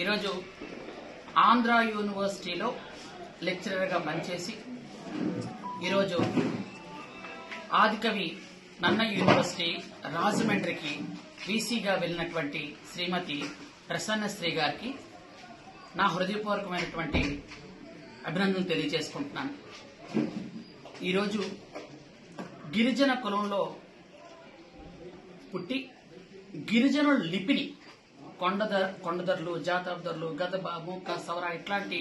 ఈరోజు ఆంధ్ర యూనివర్సిటీలో లెక్చరర్గా పనిచేసి ఈరోజు ఆదికవి నన్న యూనివర్సిటీ రాజమండ్రికి వీసీగా వెళ్ళినటువంటి శ్రీమతి ప్రసన్నశ్రీ గారికి నా హృదయపూర్వకమైనటువంటి అభినందనలు తెలియజేసుకుంటున్నాను. ఈరోజు గిరిజన కులంలో పుట్టి గిరిజనుల లిపిని కొండదర్ కొండదర్లు జాతరదర్లు గదబ మూక సవర ఇట్లాంటి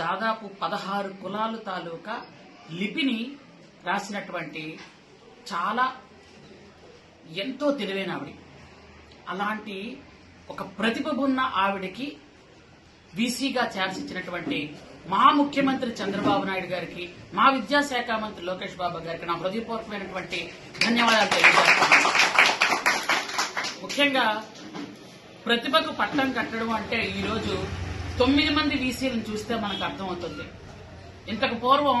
దాదాపు పదహారు కులాలు తాలూకా లిపిని రాసినటువంటి చాలా ఎంతో తెలివైన ఆవిడ. అలాంటి ఒక ప్రతిభ ఉన్న ఆవిడకి బీసీగా ఛాన్స్ ఇచ్చినటువంటి మా ముఖ్యమంత్రి చంద్రబాబు నాయుడు గారికి మా విద్యాశాఖ మంత్రి లోకేష్ బాబు గారికి నా హృదయపూర్వకమైనటువంటి ధన్యవాదాలు తెలియజేస్తున్నాను. ముఖ్యంగా ప్రతిభకు పట్టం కట్టడం అంటే ఈరోజు తొమ్మిది మంది వీసీలను చూస్తే మనకు అర్థమవుతుంది. ఇంతకు పూర్వం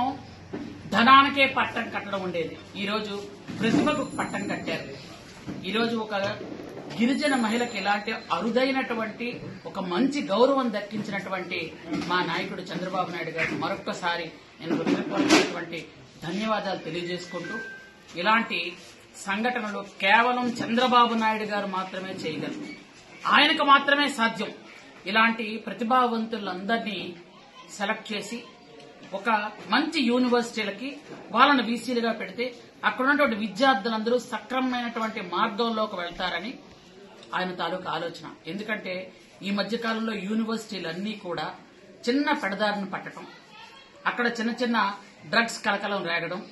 ధనానికే పట్టం కట్టడం ఉండేది. ఈరోజు ప్రతిభకు పట్టం కట్టారు. ఈరోజు ఒక గిరిజన మహిళకి ఇలాంటి అరుదైనటువంటి ఒక మంచి గౌరవం దక్కించినటువంటి మా నాయకుడు చంద్రబాబు నాయుడు గారికి మరొక్కసారి నేను హృదయపూర్వకమైనటువంటి ధన్యవాదాలు తెలియజేసుకుంటూ ఇలాంటి సంఘటనలు కేవలం చంద్రబాబు నాయుడు గారు మాత్రమే చేయగలరు. ఆయనకు మాత్రమే సాధ్యం. ఇలాంటి ప్రతిభావంతులందరినీ సెలెక్ట్ చేసి ఒక మంచి యూనివర్సిటీలకి వాళ్ళని బీసీలుగా పెడితే అక్కడ ఉన్నటువంటి విద్యార్థులందరూ సక్రమమైనటువంటి మార్గంలోకి వెళ్తారని ఆయన తాలూకు ఆలోచన. ఎందుకంటే ఈ మధ్యకాలంలో యూనివర్సిటీలన్నీ కూడా చిన్న పెడదారిని పట్టడం అక్కడ చిన్న చిన్న డ్రగ్స్ కలకలం రేగడం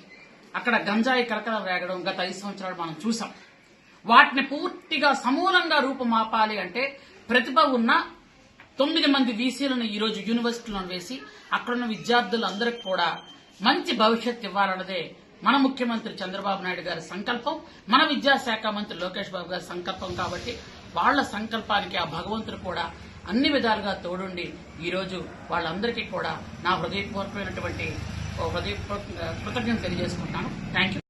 అక్కడ గంజాయి కలకలం రేగడం గత ఐదు సంవత్సరాలు మనం చూసాం. వాటిని పూర్తిగా సమూలంగా రూపుమాపాలి అంటే ప్రతిభ ఉన్న తొమ్మిది మంది వీసీలను ఈరోజు యూనివర్సిటీలను యూనివర్సిటీలో వేసి అక్కడున్న విద్యార్థులందరికీ కూడా మంచి భవిష్యత్ ఇవ్వాలన్నదే మన ముఖ్యమంత్రి చంద్రబాబు నాయుడు గారి సంకల్పం. మన విద్యాశాఖ మంత్రి లోకేష్ బాబు గారి సంకల్పం కాబట్టి వాళ్ళ సంకల్పానికి ఆ భగవంతుడు కూడా అన్ని విధాలుగా తోడుండి ఈరోజు వాళ్ళందరికీ కూడా నా హృదయపూర్వకమైనటువంటి హృదయపూర్వక కృతజ్ఞత తెలియజేసుకుంటాను థ్యాంక్ యూ